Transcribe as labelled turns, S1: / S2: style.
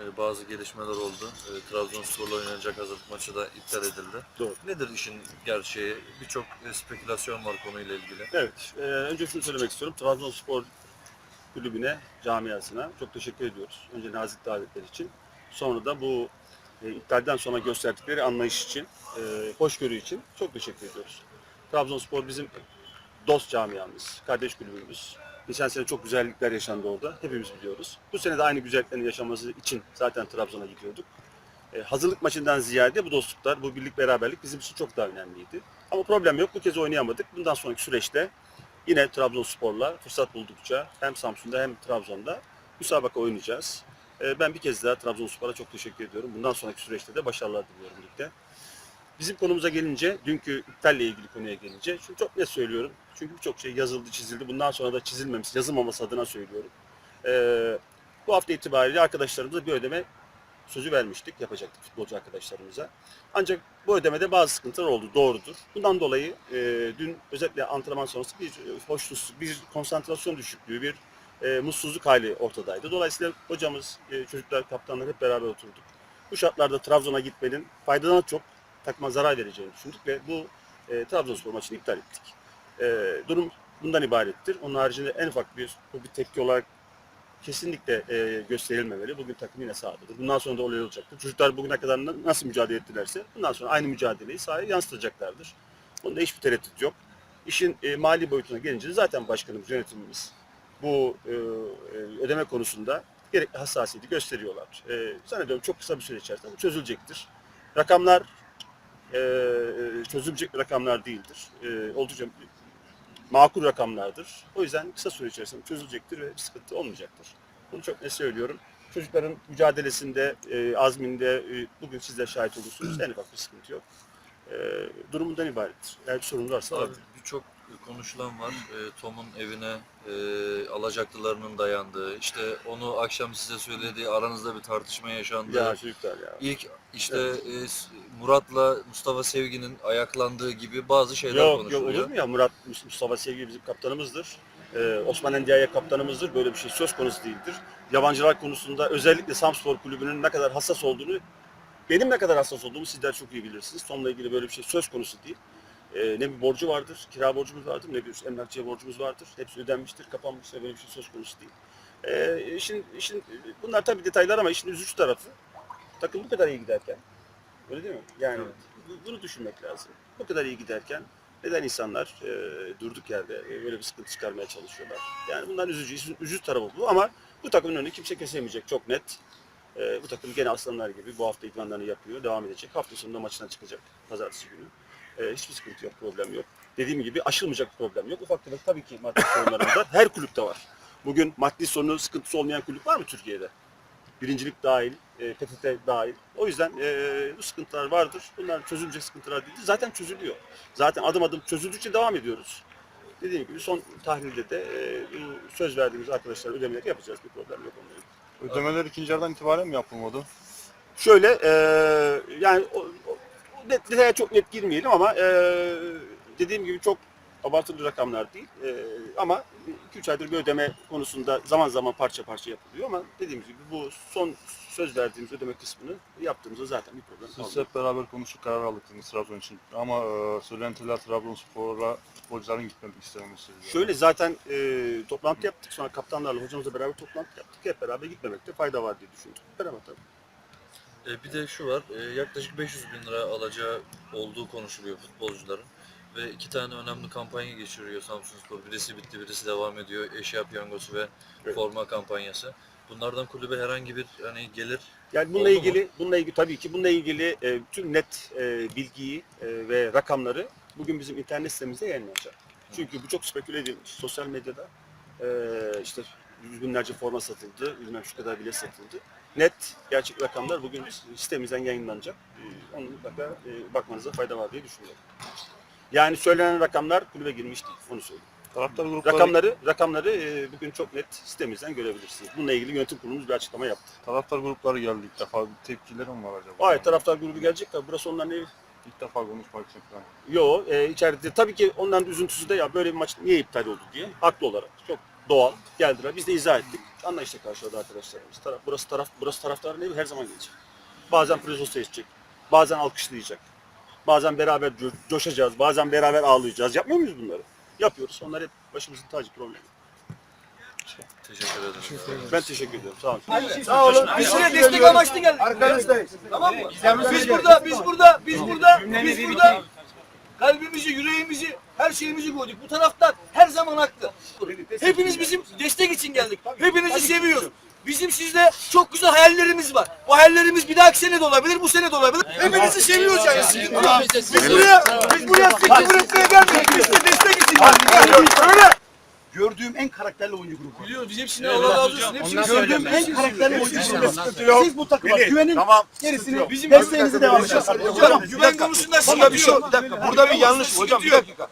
S1: e, bazı gelişmeler oldu. E, Trabzonspor'la oynanacak hazırlık maçı da iptal edildi.
S2: Doğru.
S1: Nedir işin gerçeği? Birçok e, spekülasyon var konuyla ilgili.
S2: Evet, önce şunu söylemek istiyorum. Trabzonspor kulübüne, camiasına çok teşekkür ediyoruz. Önce nazik davetler için. Sonra da bu iptalden sonra gösterdikleri anlayış için, hoşgörü için çok teşekkür ediyoruz. Trabzonspor bizim dost camiamız, kardeş kulübümüz. Geçen sene çok güzellikler yaşandı orada. Hepimiz biliyoruz. Bu sene de aynı güzelliklerin yaşaması için zaten Trabzon'a gidiyorduk. E, hazırlık maçından ziyade bu dostluklar, bu birlik beraberlik bizim için çok daha önemliydi. Ama problem yok. Bu kez oynayamadık. Bundan sonraki süreçte yine Trabzonspor'la fırsat buldukça hem Samsun'da hem Trabzon'da müsabaka oynayacağız. E, ben bir kez daha Trabzonspor'a çok teşekkür ediyorum. Bundan sonraki süreçte de başarılar diliyorum ligde. Bizim konumuza gelince, dünkü iptalle ilgili konuya gelince, şunu çok net söylüyorum. Çünkü birçok şey yazıldı, çizildi. Bundan sonra da çizilmemesi, yazılmaması adına söylüyorum. Ee, bu hafta itibariyle arkadaşlarımıza bir ödeme sözü vermiştik, yapacaktık futbolcu arkadaşlarımıza. Ancak bu ödemede bazı sıkıntılar oldu, doğrudur. Bundan dolayı e, dün özellikle antrenman sonrası bir e, hoşnutsuz, bir konsantrasyon düşüklüğü, bir e, mutsuzluk hali ortadaydı. Dolayısıyla hocamız, e, çocuklar, kaptanlar hep beraber oturduk. Bu şartlarda Trabzon'a gitmenin faydadan çok takıma zarar vereceğini düşündük ve bu e, Trabzonspor maçını iptal ettik. E, durum bundan ibarettir. Onun haricinde en ufak bir, bu bir tepki olarak kesinlikle e, gösterilmemeli. Bugün takım yine sahadadır. Bundan sonra da olay olacaktır. Çocuklar bugüne kadar na- nasıl mücadele ettilerse bundan sonra aynı mücadeleyi sahaya yansıtacaklardır. Bunda hiçbir tereddüt yok. İşin e, mali boyutuna gelince zaten başkanımız, yönetimimiz bu e, e, ödeme konusunda gerekli hassasiyeti gösteriyorlar. E, zannediyorum çok kısa bir süre içerisinde çözülecektir. Rakamlar çözülecek rakamlar değildir. E, oldukça makul rakamlardır. O yüzden kısa süre içerisinde çözülecektir ve bir sıkıntı olmayacaktır. Bunu çok net söylüyorum. Çocukların mücadelesinde, e, azminde e, bugün sizler şahit olursunuz. En ufak bir sıkıntı yok. E, durumundan ibarettir. Eğer bir sorun varsa
S1: Abi birçok konuşulan var. E, Tom'un evine e, alacaklılarının dayandığı, işte onu akşam size söylediği aranızda bir tartışma yaşandığı.
S2: Ya çocuklar ya.
S1: İlk işte e, s- Murat'la Mustafa Sevgi'nin ayaklandığı gibi bazı şeyler
S2: Yok yok
S1: konuşuluyor.
S2: olur mu ya Murat Mustafa Sevgi bizim kaptanımızdır. Ee, Osman Endiaye kaptanımızdır. Böyle bir şey söz konusu değildir. Yabancılar konusunda özellikle Samspor Kulübü'nün ne kadar hassas olduğunu benim ne kadar hassas olduğumu sizler çok iyi bilirsiniz. Tom'la ilgili böyle bir şey söz konusu değil. Ee, ne bir borcu vardır, kira borcumuz vardır, ne bir emlakçıya borcumuz vardır. Hepsi ödenmiştir, kapanmıştır. Böyle bir şey söz konusu değil. Ee, işin, işin, bunlar tabii detaylar ama işin üzücü tarafı takım bu kadar iyi giderken öyle değil mi? Yani
S1: Evet.
S2: bu- bunu düşünmek lazım. Bu kadar iyi giderken neden insanlar e, durduk yerde e, böyle bir sıkıntı çıkarmaya çalışıyorlar? Yani bundan üzücü, üzücü tarafı bu ama bu takımın önünü kimse kesemeyecek çok net. E, bu takım gene aslanlar gibi bu hafta idmanlarını yapıyor, devam edecek. Hafta sonunda maçına çıkacak pazartesi günü. E, hiçbir sıkıntı yok, problem yok. Dediğim gibi aşılmayacak bir problem yok. Ufak tefek tabii ki maddi sorunlarımız var. Her kulüpte var. Bugün maddi sorunu, sıkıntısı olmayan kulüp var mı Türkiye'de? Birincilik dahil, e, PTT dahil. O yüzden e, bu sıkıntılar vardır. Bunlar çözülecek sıkıntılar değil. Zaten çözülüyor. Zaten adım adım çözüldükçe devam ediyoruz. Dediğim gibi son tahlilde de e, söz verdiğimiz arkadaşlar ödemeleri yapacağız. Bir problem yok onların.
S3: Ödemeler ikinci yarıdan itibaren mi yapılmadı?
S2: Şöyle e, yani o, o, o net, detaya çok net girmeyelim ama e, dediğim gibi çok abartılı rakamlar değil. E, ama 2-3 aydır bir ödeme konusunda zaman zaman parça parça yapılıyor ama dediğim gibi bu son söz verdiğimiz ödeme kısmını yaptığımızda zaten bir problem
S3: Siz
S2: olmuyor.
S3: hep beraber konuşup karar aldık dediniz Trabzon için. Ama e, söylentiler Trabzonspor'a futbolcuların gitmemek istememesi.
S2: Şöyle zaten e, toplantı yaptık sonra kaptanlarla hocamızla beraber toplantı yaptık. Hep beraber gitmemekte fayda var diye düşündük. Beraber tabii.
S1: E, bir de şu var, e, yaklaşık 500 bin lira alacağı olduğu konuşuluyor futbolcuların. Ve iki tane önemli kampanya geçiriyor Samsunspor. Birisi bitti, birisi devam ediyor. Eşya piyangosu ve
S2: Evet.
S1: forma kampanyası. Bunlardan kulübe herhangi bir hani gelir
S2: Yani bununla
S1: Oldu mu?
S2: ilgili bununla ilgili tabii ki bununla ilgili e, tüm net e, bilgiyi e, ve rakamları bugün bizim internet sitemizde yayınlanacak. Çünkü bu çok speküle edilmiş. Sosyal medyada e, işte yüz binlerce forma satıldı, bilmem şu kadar bile satıldı. Net gerçek rakamlar bugün sitemizden yayınlanacak. E, onu mutlaka e, bakmanıza fayda var diye düşünüyorum. Yani söylenen rakamlar kulübe girmiş değil, onu söyleyeyim.
S3: Taraftar grupları,
S2: Rakamları rakamları e, bugün çok net sitemizden görebilirsiniz. Bununla ilgili yönetim kurulumuz bir açıklama yaptı.
S3: taraftar grupları geldi ilk defa. Tepkileri mi var acaba?
S2: Hayır taraftar grubu gelecek tabii. Burası onların evi.
S3: İlk defa konuşmak için falan.
S2: Yo e, içeride tabii ki onların da üzüntüsü de ya böyle bir maç niye iptal oldu diye haklı olarak çok doğal. Geldiler. Biz de izah ettik. Anlayışla karşıladı arkadaşlarımız. Taraf, burası taraf, burası taraftarın evi her zaman gelecek. Bazen protesto edecek. Bazen alkışlayacak. Bazen beraber co- coşacağız. Bazen beraber ağlayacağız. Yapmıyor muyuz bunları? Yapıyoruz. Onlar hep başımızın tacı problemi.
S1: Teşekkür ederim.
S2: Ben teşekkür ediyorum. Sağ olun.
S4: Sağ olun. Biz size destek amaçlı geldik.
S5: Arkanızdayız.
S4: Tamam mı? Biz burada, biz burada, biz burada, biz burada kalbimizi, yüreğimizi, her şeyimizi koyduk. Bu taraftar her zaman haklı. Hepiniz bizim destek için geldik. Hepinizi seviyoruz. Bizim sizle çok güzel hayallerimiz var. Bu hayallerimiz bir dahaki sene de olabilir, bu sene de olabilir. Hepinizi seviyoruz yani. Yok. Biz buraya, biz buraya sıkıntı üretmeye gelmedik. Biz de destek için geldik. Öyle.
S5: Gördüğüm en karakterli oyuncu grubu.
S4: Biliyoruz biz hepsine Allah razı olsun. Hepsini
S5: Gördüğüm en karakterli oyuncu grubu. Siz bu takıma güvenin.
S6: Tamam.
S5: Gerisini
S4: Bizim
S5: desteğinizi devam edeceğiz.
S4: Hocam güven konusunda sıkıntı yok.
S6: Burada bir yanlış hocam bir dakika.